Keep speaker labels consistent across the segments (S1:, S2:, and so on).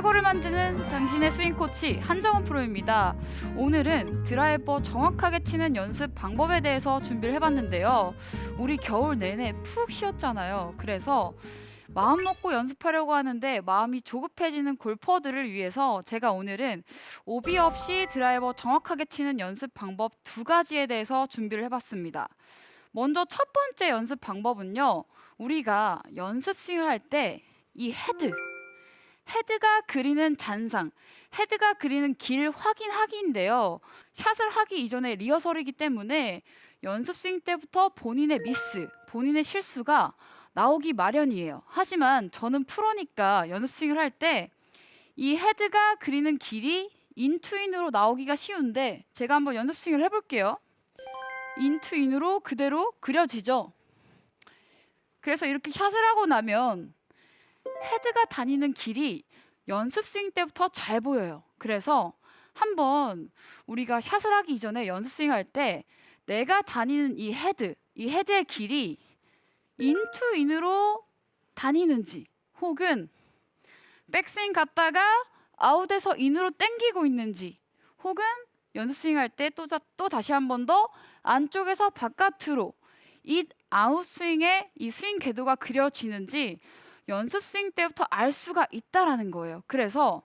S1: 최고를 만드는 당신의 스윙 코치 한정훈 프로입니다. 오늘은 드라이버 정확하게 치는 연습 방법에 대해서 준비를 해봤는데요. 우리 겨울 내내 푹 쉬었잖아요. 그래서 마음 먹고 연습하려고 하는데 마음이 조급해지는 골퍼들을 위해서 제가 오늘은 오비 없이 드라이버 정확하게 치는 연습 방법 두 가지에 대해서 준비를 해봤습니다. 먼저 첫 번째 연습 방법은요. 우리가 연습 스윙을 할 때 이 헤드 헤드가 그리는 잔상, 헤드가 그리는 길 확인하기인데요. 샷을 하기 이전에 리허설이기 때문에 연습 스윙 때부터 본인의 미스, 본인의 실수가 나오기 마련이에요. 하지만 저는 프로니까 연습 스윙을 할 때 이 헤드가 그리는 길이 인투인으로 나오기가 쉬운데 제가 한번 연습 스윙을 해볼게요. 인투인으로 그대로 그려지죠. 그래서 이렇게 샷을 하고 나면 헤드가 다니는 길이 연습 스윙 때부터 잘 보여요. 그래서 한번 우리가 샷을 하기 이전에 연습 스윙 할 때 내가 다니는 이 헤드, 이 헤드의 길이 인투 인으로 다니는지 혹은 백스윙 갔다가 아웃에서 인으로 땡기고 있는지 혹은 연습 스윙 할 때 또 또 다시 한 번 더 안쪽에서 바깥으로 이 아웃 스윙의 이 스윙 궤도가 그려지는지 연습 스윙 때부터 알 수가 있다라는 거예요. 그래서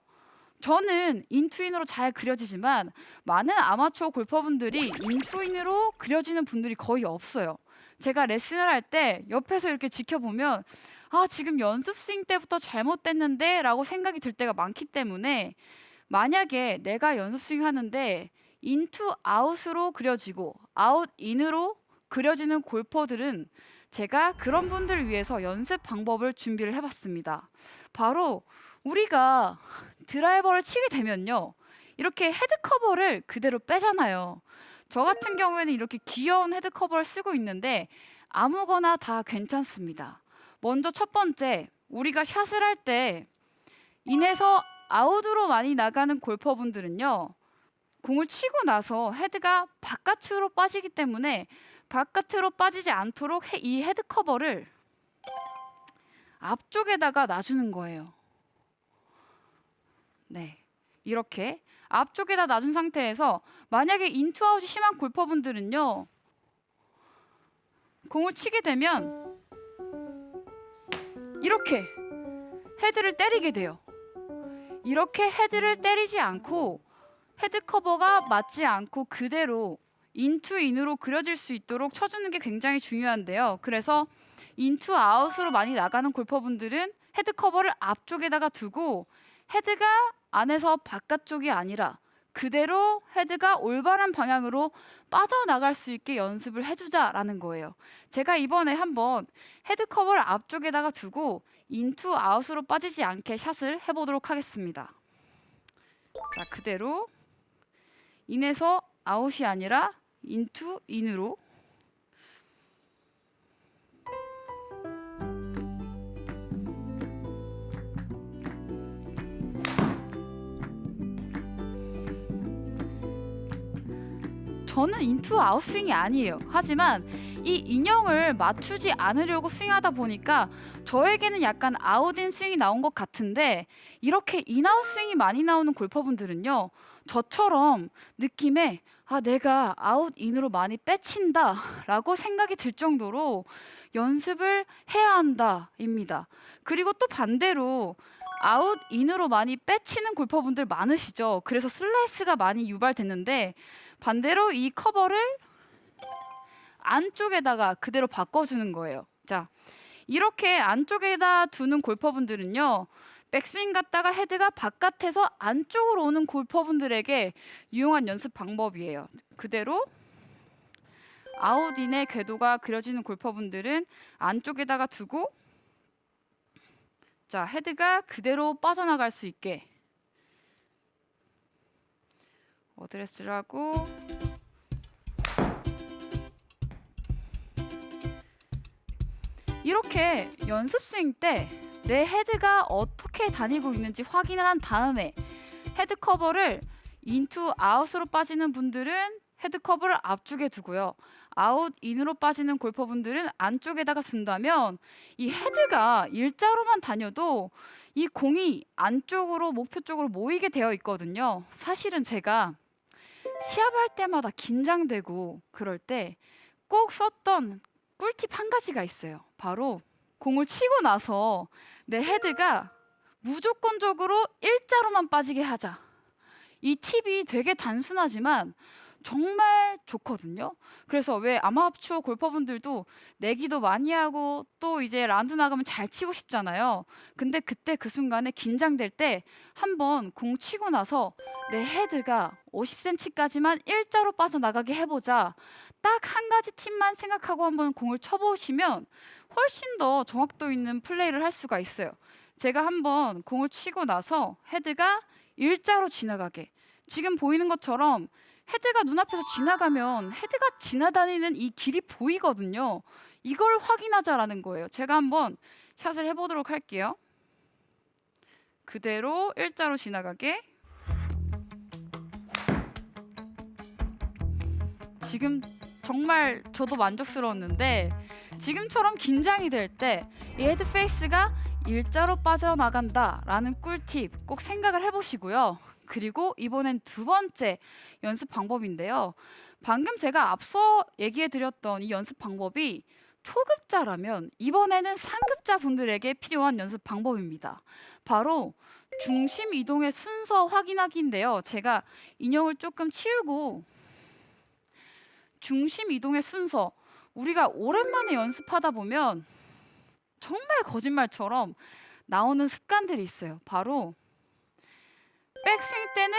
S1: 저는 인투인으로 잘 그려지지만 많은 아마추어 골퍼분들이 인투인으로 그려지는 분들이 거의 없어요. 제가 레슨을 할 때 옆에서 이렇게 지켜보면 아 지금 연습 스윙 때부터 잘못됐는데 라고 생각이 들 때가 많기 때문에 만약에 내가 연습 스윙 하는데 인투 아웃으로 그려지고 아웃 인으로 그려지는 골퍼들은 제가 그런 분들을 위해서 연습 방법을 준비를 해봤습니다. 바로 우리가 드라이버를 치게 되면요. 이렇게 헤드 커버를 그대로 빼잖아요. 저 같은 경우에는 이렇게 귀여운 헤드 커버를 쓰고 있는데 아무거나 다 괜찮습니다. 먼저 첫 번째, 우리가 샷을 할 때 인해서 아웃으로 많이 나가는 골퍼분들은요. 공을 치고 나서 헤드가 바깥으로 빠지기 때문에 바깥으로 빠지지 않도록 해- 이 헤드 커버를 앞쪽에다가 놔주는 거예요. 네. 이렇게 앞쪽에다 놔준 상태에서 만약에 인투아웃이 심한 골퍼분들은요. 공을 치게 되면 이렇게 헤드를 때리게 돼요. 이렇게 헤드를 때리지 않고 헤드 커버가 맞지 않고 그대로 인투 인으로 그려질 수 있도록 쳐주는 게 굉장히 중요한데요. 그래서 인투 아웃으로 많이 나가는 골퍼분들은 헤드 커버를 앞쪽에다가 두고 헤드가 안에서 바깥쪽이 아니라 그대로 헤드가 올바른 방향으로 빠져나갈 수 있게 연습을 해주자라는 거예요. 제가 이번에 한번 헤드 커버를 앞쪽에다가 두고 인투 아웃으로 빠지지 않게 샷을 해보도록 하겠습니다. 자, 그대로 인에서 아웃이 아니라 인투 인으로 저는 인투 아웃 스윙이 아니에요. 하지만 이 인형을 맞추지 않으려고 스윙하다 보니까 저에게는 약간 아웃인 스윙이 나온 것 같은데 이렇게 인아웃 스윙이 많이 나오는 골퍼분들은요. 저처럼 느낌에 아 내가 아웃 인으로 많이 빼친다라고 생각이 들 정도로 연습을 해야 한다입니다. 그리고 또 반대로 아웃 인으로 많이 빼치는 골퍼분들 많으시죠. 그래서 슬라이스가 많이 유발됐는데 반대로 이 커버를 안쪽에다가 그대로 바꿔주는 거예요. 자, 이렇게 안쪽에다 두는 골퍼분들은요. 백스윙 갔다가 헤드가 바깥에서 안쪽으로 오는 골퍼분들에게 유용한 연습 방법이에요. 그대로 아웃인의 궤도가 그려지는 골퍼분들은 안쪽에다가 두고 자 헤드가 그대로 빠져나갈 수 있게 어드레스를 하고 이렇게 연습 스윙 때 내 헤드가 어떻게 다니고 있는지 확인을 한 다음에 헤드 커버를 인투 아웃으로 빠지는 분들은 헤드 커버를 앞쪽에 두고요. 아웃 인으로 빠지는 골퍼분들은 안쪽에다가 둔다면 이 헤드가 일자로만 다녀도 이 공이 안쪽으로 목표 쪽으로 모이게 되어 있거든요. 사실은 제가 시합할 때마다 긴장되고 그럴 때 꼭 썼던 꿀팁 한 가지가 있어요. 바로 공을 치고 나서 내 헤드가 무조건적으로 일자로만 빠지게 하자. 이 팁이 되게 단순하지만 정말 좋거든요. 그래서 왜 아마추어 골퍼분들도 내기도 많이 하고 또 이제 라운드 나가면 잘 치고 싶잖아요. 근데 그때 그 순간에 긴장될 때 한번 공 치고 나서 내 헤드가 50cm까지만 일자로 빠져나가게 해보자. 딱 한 가지 팁만 생각하고 한번 공을 쳐보시면 훨씬 더 정확도 있는 플레이를 할 수가 있어요. 제가 한번 공을 치고 나서 헤드가 일자로 지나가게. 지금 보이는 것처럼 헤드가 눈앞에서 지나가면 헤드가 지나다니는 이 길이 보이거든요. 이걸 확인하자라는 거예요. 제가 한번 샷을 해보도록 할게요. 그대로 일자로 지나가게. 지금 정말 저도 만족스러웠는데 지금처럼 긴장이 될 때 이 헤드 페이스가 일자로 빠져나간다라는 꿀팁 꼭 생각을 해보시고요. 그리고 이번엔 두 번째 연습 방법인데요. 방금 제가 앞서 얘기해 드렸던 이 연습 방법이 초급자라면 이번에는 상급자 분들에게 필요한 연습 방법입니다. 바로 중심 이동의 순서 확인하기인데요. 제가 인형을 조금 치우고 중심 이동의 순서 우리가 오랜만에 연습하다 보면 정말 거짓말처럼 나오는 습관들이 있어요. 바로 백스윙 때는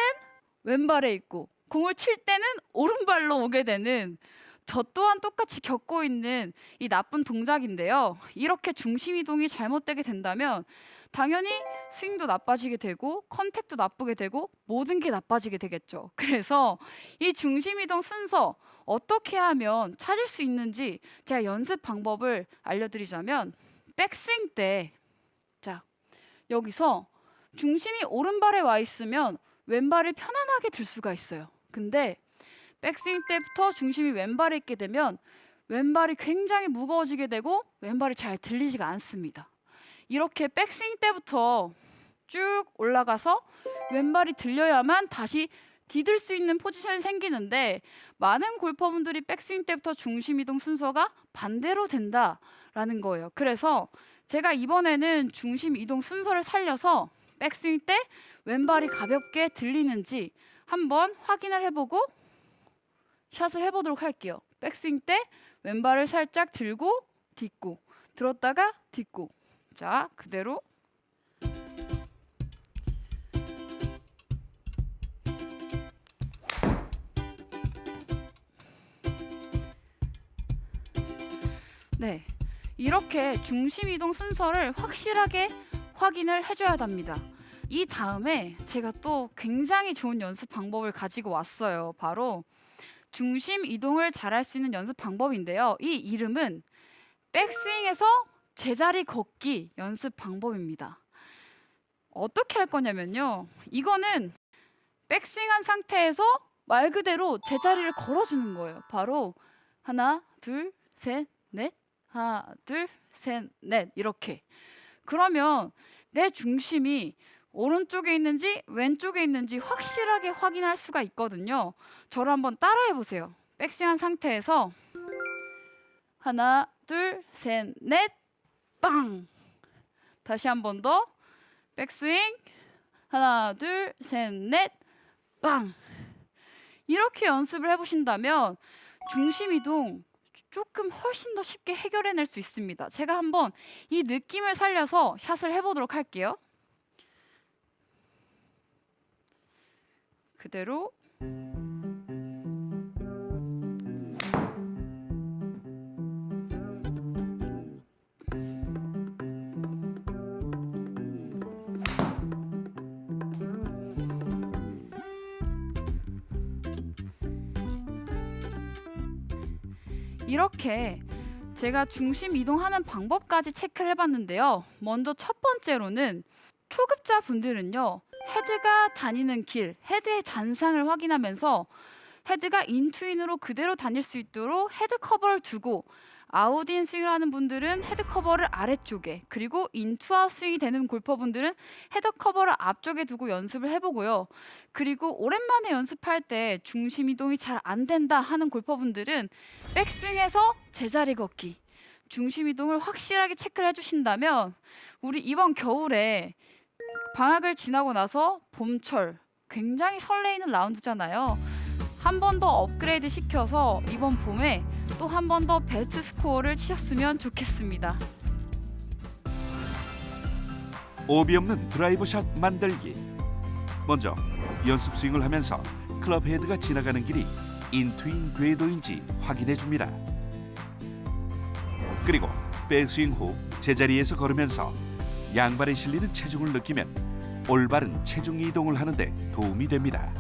S1: 왼발에 있고 공을 칠 때는 오른발로 오게 되는 저 또한 똑같이 겪고 있는 이 나쁜 동작인데요. 이렇게 중심 이동이 잘못되게 된다면 당연히 스윙도 나빠지게 되고 컨택도 나쁘게 되고 모든 게 나빠지게 되겠죠. 그래서 이 중심 이동 순서 어떻게 하면 찾을 수 있는지 제가 연습 방법을 알려드리자면 백스윙 때 자, 여기서 중심이 오른발에 와 있으면 왼발을 편안하게 들 수가 있어요. 근데 백스윙 때부터 중심이 왼발에 있게 되면 왼발이 굉장히 무거워지게 되고 왼발이 잘 들리지가 않습니다. 이렇게 백스윙 때부터 쭉 올라가서 왼발이 들려야만 다시 디딜 수 있는 포지션이 생기는데 많은 골퍼분들이 백스윙 때부터 중심 이동 순서가 반대로 된다라는 거예요. 그래서 제가 이번에는 중심 이동 순서를 살려서 백스윙 때 왼발이 가볍게 들리는지 한번 확인을 해보고 샷을 해보도록 할게요. 백스윙 때 왼발을 살짝 들고 딛고 들었다가 딛고 자 그대로 네 이렇게 중심 이동 순서를 확실하게 확인을 해줘야 합니다. 이 다음에 제가 또 굉장히 좋은 연습 방법을 가지고 왔어요. 바로 중심 이동을 잘할 수 있는 연습 방법인데요. 이 이름은 백스윙에서 제자리 걷기 연습 방법입니다. 어떻게 할 거냐면요. 이거는 백스윙한 상태에서 말 그대로 제자리를 걸어주는 거예요. 바로 하나, 둘, 셋, 넷, 하나, 둘, 셋, 넷 이렇게. 그러면 내 중심이 오른쪽에 있는지 왼쪽에 있는지 확실하게 확인할 수가 있거든요. 저를 한번 따라해 보세요. 백스윙한 상태에서 하나, 둘, 셋, 넷, 빵. 다시 한 번 더. 백스윙. 하나, 둘, 셋, 넷, 빵. 이렇게 연습을 해보신다면 중심 이동 조금 훨씬 더 쉽게 해결해낼 수 있습니다. 제가 한번 이 느낌을 살려서 샷을 해보도록 할게요. 그대로 이렇게 제가 중심 이동하는 방법까지 체크를 해봤는데요. 먼저 첫 번째로는 초급자 분들은요 헤드가 다니는 길, 헤드의 잔상을 확인하면서 헤드가 인투인으로 그대로 다닐 수 있도록 헤드 커버를 두고 아웃인 스윙을 하는 분들은 헤드 커버를 아래쪽에 그리고 인투아웃 스윙이 되는 골퍼분들은 헤드 커버를 앞쪽에 두고 연습을 해보고요. 그리고 오랜만에 연습할 때 중심 이동이 잘 안 된다 하는 골퍼분들은 백스윙에서 제자리 걷기 중심 이동을 확실하게 체크를 해주신다면 우리 이번 겨울에 방학을 지나고 나서 봄철 굉장히 설레이는 라운드잖아요. 한 번 더 업그레이드 시켜서 이번 봄에 또 한 번 더 베스트 스코어를 치셨으면 좋겠습니다.
S2: 오비 없는 드라이버 샷 만들기. 먼저 연습 스윙을 하면서 클럽 헤드가 지나가는 길이 인투인 궤도인지 확인해 줍니다. 그리고 백스윙 후 제자리에서 걸으면서 양발에 실리는 체중을 느끼면 올바른 체중 이동을 하는데 도움이 됩니다.